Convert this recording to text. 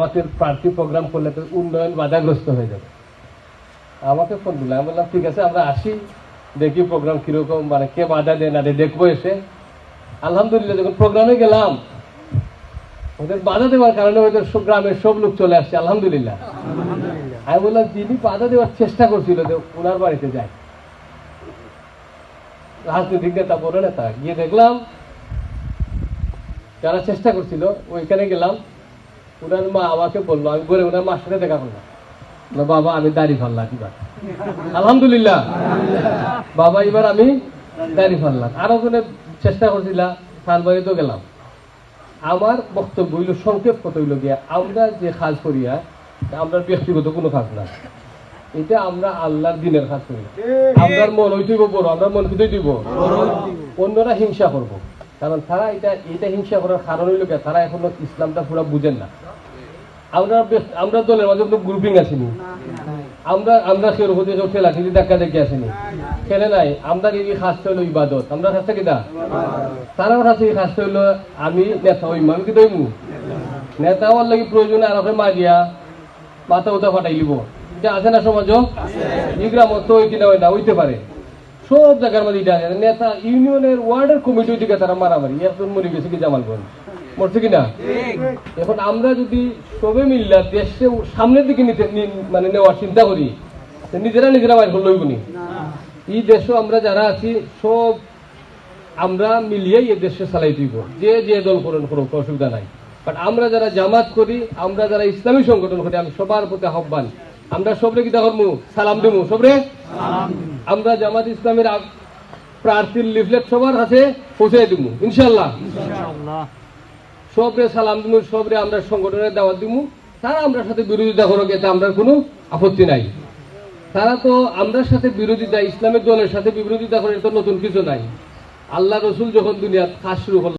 জামাতের প্রার্থী প্রোগ্রাম করলে তো উন্নয়ন বাধাগ্রস্ত হয়ে যাবে। আমাকে ফোন দিল আমি বললাম ঠিক আছে আমরা আসি দেখি প্রোগ্রাম কীরকম মানে কে বাধা দেয় না দেখব এসে। আলহামদুলিল্লাহ যখন প্রোগ্রামে গেলাম ওদের বাধা দেওয়ার কারণে ওদের সব গ্রামের সব লোক চলে আসছে আলহামদুলিল্লাহ। আমি বললাম যিনি বাধা দেওয়ার চেষ্টা করছিল যে ওনার বাড়িতে যায় রাজনৈতিক নেতা বড় নেতা গিয়ে দেখলাম যারা চেষ্টা করছিল ওইখানে গেলাম ওনার মা আমাকে বলল, আমি বলে ওনার মার সাথে দেখা করলাম। বাবা, আমি দাড়ি ফাল্লাম এবার। আলহামদুলিল্লাহ। বাবা, এবার আমি দাড়ি ফাল্লাম আরও ওখানে চেষ্টা করছিলাম সালবাড়িতেও গেলাম। আমার বক্তব্য হইল, সংক্ষেপ কত হইল গিয়া, আমরা যে কাজ করিয়া, আমরা ব্যক্তিগত কোনো কাজ না এটা আমরা আল্লাহর দিনের কাজ করি। আমরা মন হইতে হইব, বড়, আমরা মন হইতে দিব অন্যরা হিংসা করব। কারণ তারা এটা এটা হিংসা করার কারণ হইল গিয়া, তারা এখনও ইসলামটা পুরো বুঝেন না। আমরা আমরা দলের মাঝে কোনো গ্রুপিং আসিনি। আমরা আমরা হতে ধাক্কা দেখে আসিনি। খেলে নাই। আমরা এই হইল ইবাদত। আমরা কিনা এই হইল আমি নেতা হইম আমি কি দইমু? নেতা হওয়ার লাগি প্রয়োজনে আর ওকে মারিয়া মাথা উঠা ফাটাই লিব। এটা আছে না সমাজ এই গ্রাম তো ওই কিনা হয় না হইতে পারে। সব জায়গার মধ্যে এটা। নেতা ইউনিয়নের ওয়ার্ডের কমিটি দিকে তারা মারামারি। এখন মরে গেছে কি জামালগঞ্জ মরছে কিনা? এখন আমরা যদি সবে মিল্লা দেশে সামনের দিকে নিতে মানে নেওয়ার চিন্তা করি নিজেরা নিজেরা বাইর করলে হইবনি এই দেশও আমরা যারা আছি সব আমরা মিলিয়েই এই দেশে চালাই দিব। যে যে দল করেন কোনো অসুবিধা নাই। বাট আমরা যারা জামাত করি আমরা যারা ইসলামী সংগঠন করি আমি সবার প্রতি আহ্বান আমরা সবরে কি দেখো সালাম দিব সবরে? আমরা জামাত ইসলামের প্রার্থীর লিফলেট সবার কাছে পৌঁছে দিব ইনশাল্লাহ সবরে সালাম দিব সবরে আমরা সংগঠনের দাওয়াত দিব তারা আমরা সাথে বিরোধিতা করো, এতে আমরা কোনো আপত্তি নাই। তারা তো আমরা সাথে বিরোধিতা, ইসলামের দলের সাথে বিরোধিতা করে তো নতুন কিছু নাই। আল্লাহ রসুল যখন দুনিয়া কাজ শুরু